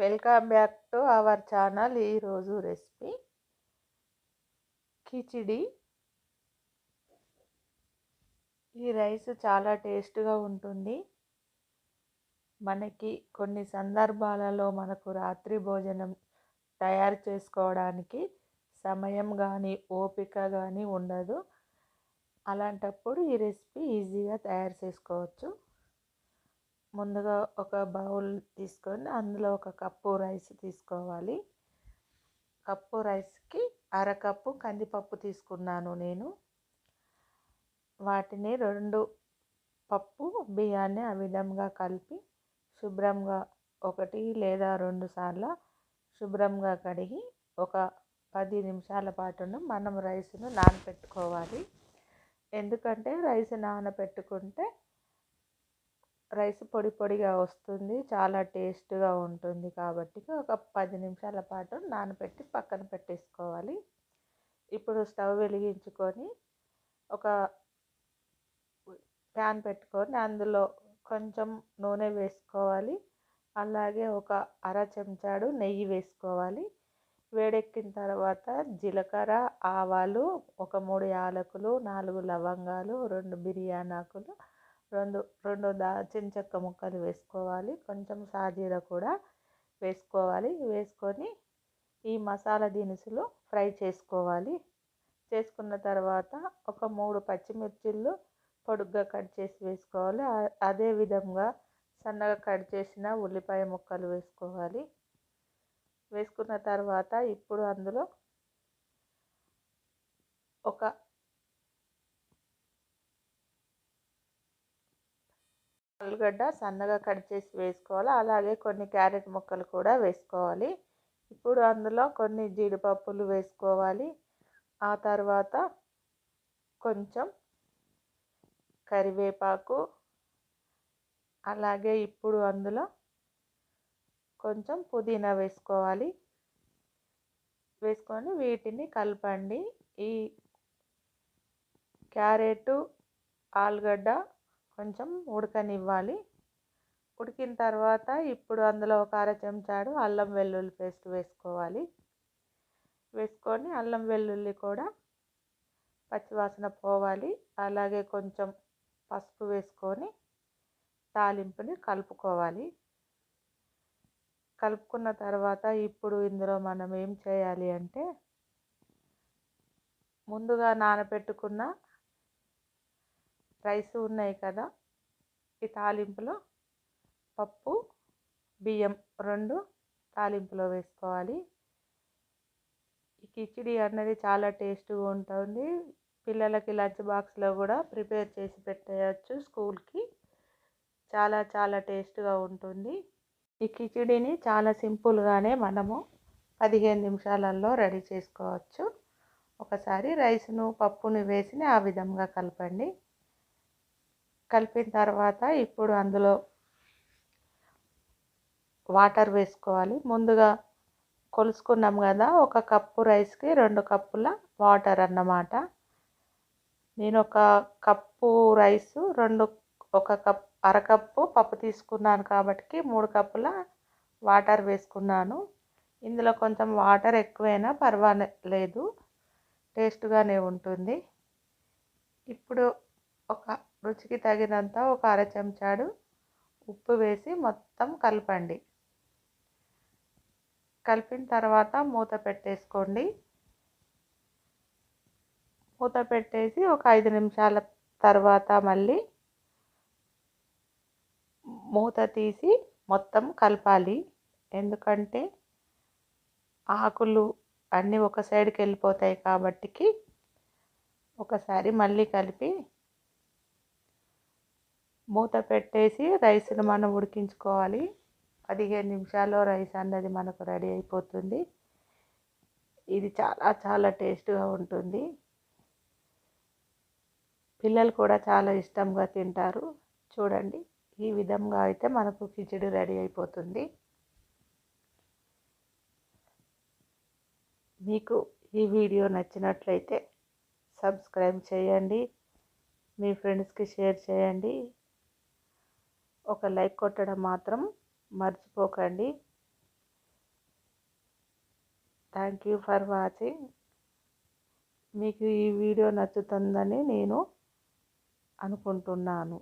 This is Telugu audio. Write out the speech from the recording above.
Welcome back to our channel ఈరోజు రెసిపీ కిచిడి. ఈ రైస్ చాలా టేస్ట్గా ఉంటుంది. మనకి కొన్ని సందర్భాలలో మనకు రాత్రి భోజనం తయారు చేసుకోవడానికి సమయం కానీ ఓపిక కానీ ఉండదు. అలాంటప్పుడు ఈ రెసిపీ ఈజీగా తయారు చేసుకోవచ్చు. ముందుగా ఒక బౌల్ తీసుకొని అందులో ఒక కప్పు రైస్ తీసుకోవాలి. కప్పు రైస్కి అరకప్పు కందిపప్పు తీసుకున్నాను నేను. వాటిని రెండు పప్పు బియ్యాన్ని ఆ విధంగా కలిపి శుభ్రంగా ఒకటి లేదా రెండు సార్లు శుభ్రంగా కడిగి ఒక పది నిమిషాల పాటును మనం రైస్ను నానబెట్టుకోవాలి ఎందుకంటే రైస్ నానబెట్టుకుంటే రైస్ పొడి పొడిగా వస్తుంది. చాలా టేస్ట్గా ఉంటుంది కాబట్టి ఒక పది నిమిషాల పాటు నానబెట్టి పక్కన పెట్టేసుకోవాలి. ఇప్పుడు స్టవ్ వెలిగించుకొని ఒక ప్యాన్ పెట్టుకొని అందులో కొంచెం నూనె వేసుకోవాలి. అలాగే ఒక అర చెంచాడు నెయ్యి వేసుకోవాలి. వేడెక్కిన తర్వాత జీలకర్ర ఆవాలు ఒక మూడు యాలకులు నాలుగు లవంగాలు రెండు బిర్యానీ ఆకులు రెండు రెండు దాల్చిన చెక్క ముక్కలు వేసుకోవాలి. కొంచెం సాజీర కూడా వేసుకోవాలి. వేసుకొని ఈ మసాలా దినుసులు ఫ్రై చేసుకోవాలి. చేసుకున్న తర్వాత ఒక మూడు పచ్చిమిర్చిలు పొడుగ్గా కట్ చేసి వేసుకోవాలి. అదే విధంగా సన్నగా కట్ చేసిన ఉల్లిపాయ ముక్కలు వేసుకోవాలి. వేసుకున్న తర్వాత ఇప్పుడు అందులో ఒక ఆలుగడ్డ సన్నగా కట్ చేసి వేసుకోవాలి. అలాగే కొన్ని క్యారెట్ ముక్కలు కూడా వేసుకోవాలి. ఇప్పుడు అందులో కొన్ని జీడిపప్పులు వేసుకోవాలి. ఆ తర్వాత కొంచెం కరివేపాకు అలాగే ఇప్పుడు అందులో కొంచెం పుదీనా వేసుకోవాలి. వేసుకొని వీటిని కలపండి. ఈ క్యారెట్ ఆలుగడ్డ కొంచెం ఉడకనివ్వాలి. ఉడికిన తర్వాత ఇప్పుడు అందులో ఒక అర చెంచాడు అల్లం వెల్లుల్లి పేస్ట్ వేసుకోవాలి. వేసుకొని అల్లం వెల్లుల్లి కూడా పచ్చివాసన పోవాలి. అలాగే కొంచెం పసుపు వేసుకొని తాలింపుని కలుపుకోవాలి. కలుపుకున్న తర్వాత ఇప్పుడు ఇందులో మనం ఏం చేయాలి అంటే ముందుగా నానబెట్టుకున్న రైస్ ఉన్నాయి కదా ఈ తాలింపులో పప్పు బియ్యం రెండు తాలింపులో వేసుకోవాలి. ఈ కిచిడి అన్నది చాలా టేస్ట్గా ఉంటుంది. పిల్లలకి లంచ్ బాక్స్లో కూడా ప్రిపేర్ చేసి పెట్టేయచ్చు స్కూల్కి. చాలా చాలా టేస్ట్గా ఉంటుంది. ఈ కిచిడిని చాలా సింపుల్గానే మనము పదిహేను నిమిషాలలో రెడీ చేసుకోవచ్చు. ఒకసారి రైస్ను పప్పుని వేసి ఆ విధంగా కలపండి. కలిపిన తర్వాత ఇప్పుడు అందులో వాటర్ వేసుకోవాలి. ముందుగా కొలుసుకున్నాం కదా ఒక కప్పు రైస్కి రెండు కప్పుల వాటర్ అన్నమాట. నేను ఒక కప్పు రైస్ రెండు ఒక కప్ అరకప్పు పప్పు తీసుకున్నాను కాబట్టి మూడు కప్పుల వాటర్ వేసుకున్నాను. ఇందులో కొంచెం వాటర్ ఎక్కువైనా పర్వాలేదు టేస్ట్గానే ఉంటుంది. ఇప్పుడు ఒక రుచికి తగినంత ఒక అర చెంచాడు ఉప్పు వేసి మొత్తం కలపండి. కలిపిన తర్వాత మూత పెట్టేసుకోండి. మూత పెట్టేసి ఒక ఐదు నిమిషాల తర్వాత మళ్ళీ మూత తీసి మొత్తం కలపాలి. ఎందుకంటే ఆకులు అన్నీ ఒక సైడ్కి వెళ్ళిపోతాయి కాబట్టికి ఒకసారి మళ్ళీ కలిపి మూత పెట్టేసి రైస్ని మనం ఉడికించుకోవాలి. పదిహేను నిమిషాల్లో రైస్ అన్నది మనకు రెడీ అయిపోతుంది. ఇది చాలా చాలా టేస్ట్గా ఉంటుంది. పిల్లలు కూడా చాలా ఇష్టంగా తింటారు. చూడండి ఈ విధంగా అయితే మనకు కిచిడి రెడీ అయిపోతుంది. మీకు ఈ వీడియో నచ్చినట్లయితే సబ్స్క్రైబ్ చేయండి. మీ ఫ్రెండ్స్కి షేర్ చేయండి. ఒక లైక్ కొట్టడం మాత్రం మర్చిపోకండి. థ్యాంక్ యూ ఫర్ వాచింగ్ మీకు ఈ వీడియో నచ్చుతుందని నేను అనుకుంటున్నాను.